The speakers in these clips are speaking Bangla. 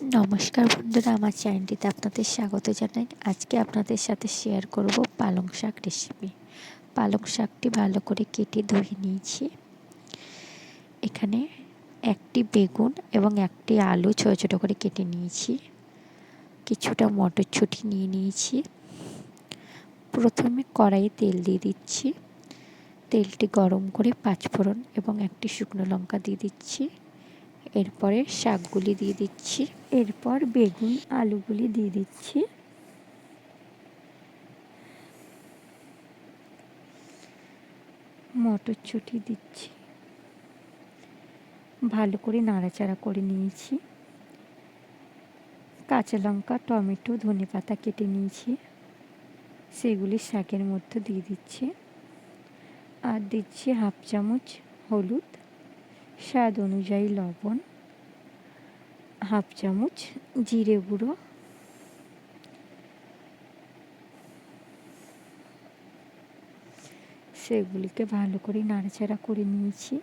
নমস্কার বন্ধুরা, আমার চ্যানেলটিতে আপনাদের স্বাগত জানাই। আজকে আপনাদের সাথে শেয়ার করব পালং শাক রেসিপি পালং শাকটি ভালো করে কেটে ধুয়ে নিয়েছি। এখানে একটি বেগুন এবং একটি আলু ছোটো ছোটো করে কেটে নিয়েছি। কিছুটা মটরছুটি নিয়ে নিয়েছি। প্রথমে কড়াইয়ে তেল দিয়ে দিচ্ছি। তেলটি গরম করে পাঁচফোড়ন এবং একটি শুকনো লঙ্কা দিয়ে দিচ্ছি। এরপরে শাকগুলি দিয়ে দিচ্ছি। এরপর বেগুন, আলুগুলি দিয়ে দিচ্ছি। মটরশুঁটি দিচ্ছি। ভালো করে নাড়াচাড়া করে নিয়েছি। কাঁচা লঙ্কা, টমেটো, ধনে পাতা কেটে নিয়েছি। সেগুলি শাকের মধ্যে দিয়ে দিচ্ছি। আর দিচ্ছি হাফ চামচ হলুদ। স্বাদ অনুযায়ী লবণ, হাফ চামচ জিরে গুঁড়ো, সেগুলিকে ভালো করে নাড়াচাড়া করে নিয়েছি।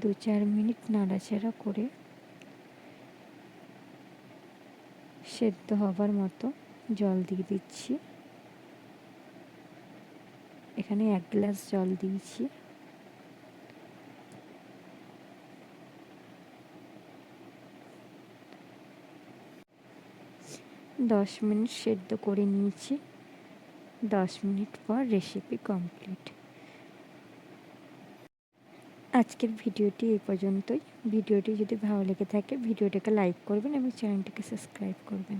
দু চার মিনিট নাড়াচাড়া করে সেদ্ধ হবার মতো জল দিয়ে দিচ্ছি। এখানে এক গ্লাস জল দিয়েছি। দশ মিনিট সেদ্ধ করে নিয়েছি। দশ মিনিট পর রেসিপি কমপ্লিট আজকের ভিডিওটি এই পর্যন্তই। ভিডিওটি যদি ভালো লেগে থাকে, ভিডিওটাকে লাইক করবেন এবং চ্যানেলটিকে সাবস্ক্রাইব করবেন।